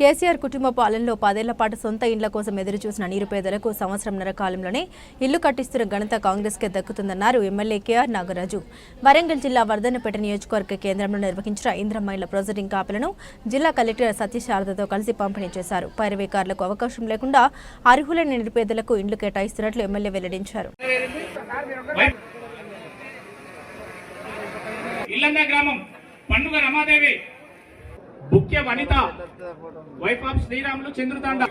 కేసీఆర్ కుటుంబ పాలనలో పదేళ్ళ పాటు సొంత ఇండ్ల కోసం ఎదురుచూసిన నిరుపేదలకు సంవత్సరంన్నర కాలంలోనే ఇల్లు కట్టిస్తున్న ఘనత కాంగ్రెస్కే దక్కుతుందన్నారు MLA K R Nagaraju. Warangal జిల్లా వర్ధన్నపేట నియోజకవర్గ కేంద్రంలో నిర్వహించిన ఇంద్రమ్మ ఇళ్ళ ప్రాజెక్టింగ్ కాపీలను జిల్లా కలెక్టర్ సత్యశారదతో కలిసి పంపిణీ చేశారు. పైరవీకారులకు అవకాశం లేకుండా అర్హులైన నిరుపేదలకు ఇండ్లు కేటాయిస్తున్నట్లు ఎమ్మెల్యే వెల్లడించారు. ఇల్లంద గ్రామం. పండుగ రమాదేవి. ముఖ్య వనిత వైఫ్ ఆఫ్ శ్రీరాములు చంద్రుతాండ.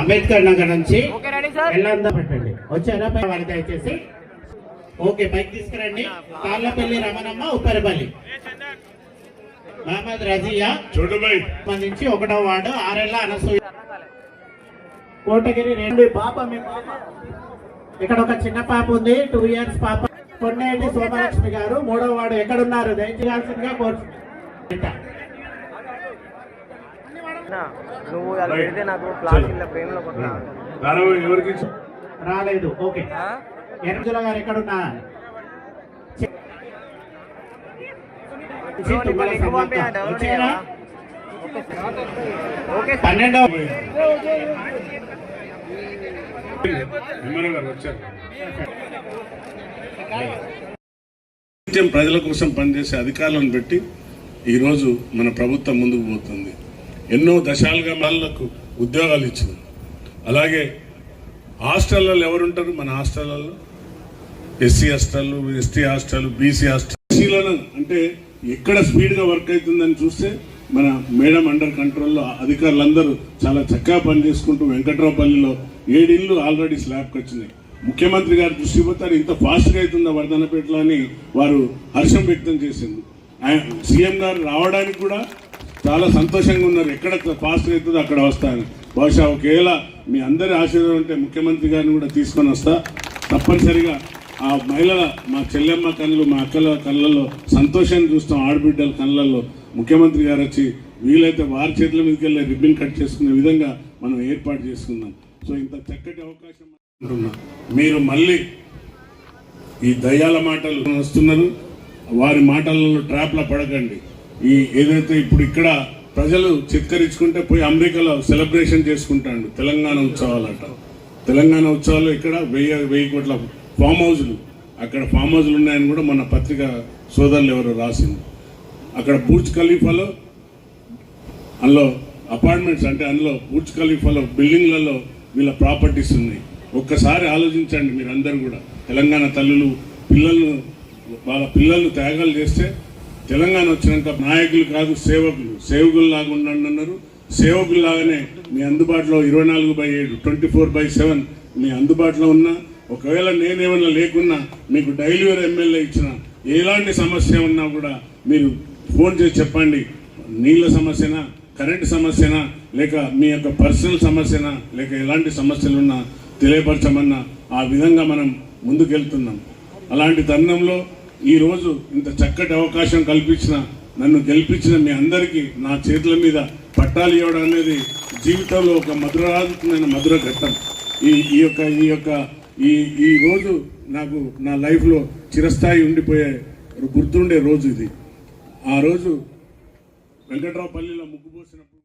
అంబేద్కర్ నగర్ నుంచి ఎల్లందా పెట్టండి. వచ్చారా? వారి దయచేసి. ఓకే పైకి తీసుకురండి. తాళ్ళపల్లి రమణమ్మ ఉప్పరపల్లి. మహమ్మద్ రజియా సంబంధించి ఒకటో వార్డు ఆరేళ్ళ అనసూయ. కోటగిరి రెండు. పాప మీ పాప. ఇక్కడ ఒక చిన్న పాప ఉంది. టూ ఇయర్స్ పాప. కొన్నేటి సోమలక్ష్మి గారు మూడో వార్డు ఎక్కడున్నారు? దయచేయాల్సిందిగా కోరుతున్నాను నువ్వు పెడితే నాకు ఫ్రేమ్లో ఎవరికి? రాలేదు. ఓకే. ఎర్రజుల గారు ఎక్కడున్నా? పన్నెండవ నిత్యం ప్రజల కోసం పనిచేసే అధికారులను పెట్టి ఈరోజు మన ప్రభుత్వం ముందుకు పోతుంది. ఎన్నో దశాలుగా వాళ్ళకు ఉద్యోగాలు ఇచ్చింది. అలాగే హాస్టల్లో ఎవరుంటారు? మన హాస్టళ్ళలో SC hostel ST hostel BC hostel ఎస్సీలో అంటే ఎక్కడ స్పీడ్గా వర్క్ అవుతుందని చూస్తే మన మేడం అండర్ కంట్రోల్లో అధికారులందరూ చాలా చక్కగా పనిచేసుకుంటూ వెంకట్రావుపల్లిలో ఏడిళ్ళు ఆల్రెడీ స్లాబ్కి వచ్చినాయి. ముఖ్యమంత్రి గారు దృష్టి పోతారు ఇంత ఫాస్ట్గా అవుతుందా వర్ధనపేటలో అని వారు హర్షం వ్యక్తం చేసింది. సీఎం గారు రావడానికి కూడా చాలా సంతోషంగా ఉన్నారు ఎక్కడ ఫాస్ట్గా అవుతుందో అక్కడ వస్తాను బహుశా ఒకవేళ మీ అందరి ఆశీర్వాదం ఉంటే ముఖ్యమంత్రి గారిని కూడా తీసుకొని వస్తా. తప్పనిసరిగా ఆ మహిళల మా చెల్లెమ్మ కళ్ళు మా అక్కల కళ్ళల్లో సంతోషాన్ని చూస్తాం ఆడబిడ్డల కళ్ళల్లో. ముఖ్యమంత్రి గారు వచ్చి వీలైతే వారి చేతుల మీదకి వెళ్ళి రిబ్బన్ కట్ చేసుకునే విధంగా మనం ఏర్పాటు చేసుకుందాం. సో ఇంత చక్కటి అవకాశం మీరు మళ్ళీ ఈ దయ్యాల మాటలు వస్తున్నారు. వారి మాటలలో ట్రాప్లో పడకండి. ఈ ఏదైతే ఇప్పుడు ఇక్కడ ప్రజలు చిత్కరించుకుంటే పోయి అమెరికాలో సెలబ్రేషన్ చేసుకుంటాడు తెలంగాణ ఉత్సవాలట తెలంగాణ ఉత్సవాలు ఇక్కడ వెయ్యి వెయ్యి కోట్ల ఫామ్ హౌస్లు అక్కడ ఫామ్ హౌస్లు ఉన్నాయని కూడా మన పత్రిక సోదరులు ఎవరో రాసింది అక్కడ బూర్జ్ ఖలీఫాలో అందులో అపార్ట్మెంట్స్ అంటే అందులో బూర్జ్ ఖలీఫాలో బిల్డింగ్లలో వీళ్ళ ప్రాపర్టీస్ ఉన్నాయి. ఒక్కసారి ఆలోచించండి మీరందరూ కూడా. తెలంగాణ తల్లులు పిల్లలను వాళ్ళ పిల్లలు త్యాగాలు చేస్తే తెలంగాణ వచ్చినాక నాయకులు కాదు సేవకులు. సేవకులు లాగా ఉండండి అన్నారు. సేవకులు లాగానే మీ అందుబాటులో ఇరవై నాలుగు బై ఏడు ట్వంటీ ఫోర్ బై సెవెన్ మీ అందుబాటులో ఉన్నా. ఒకవేళ నేనేమన్నా లేకున్నా మీకు డైలీవర్ ఎమ్మెల్యే ఇచ్చిన ఎలాంటి సమస్య ఉన్నా కూడా మీరు ఫోన్ చేసి చెప్పండి. నీళ్ళ సమస్యనా కరెంటు సమస్యనా లేక మీ యొక్క పర్సనల్ సమస్యనా లేక ఎలాంటి సమస్యలున్నా తెలియపరచమన్నా ఆ విధంగా మనం ముందుకెళ్తున్నాం. అలాంటి తరుణంలో ఈరోజు ఇంత చక్కటి అవకాశం కల్పించిన నన్ను గెలిపించిన మీ అందరికీ నా చేతుల మీద పట్టాలు ఇవ్వడం అనేది జీవితంలో ఒక మధురాత్మైన మధుర ఘట్టం. ఈ ఈ యొక్క ఈ యొక్క ఈ ఈ రోజు నాకు నా లైఫ్లో చిరస్థాయి ఉండిపోయే గుర్తుండే రోజు ఇది. ఆ రోజు వెంకట్రావుపల్లిలో ముగ్గు పోసినప్పుడు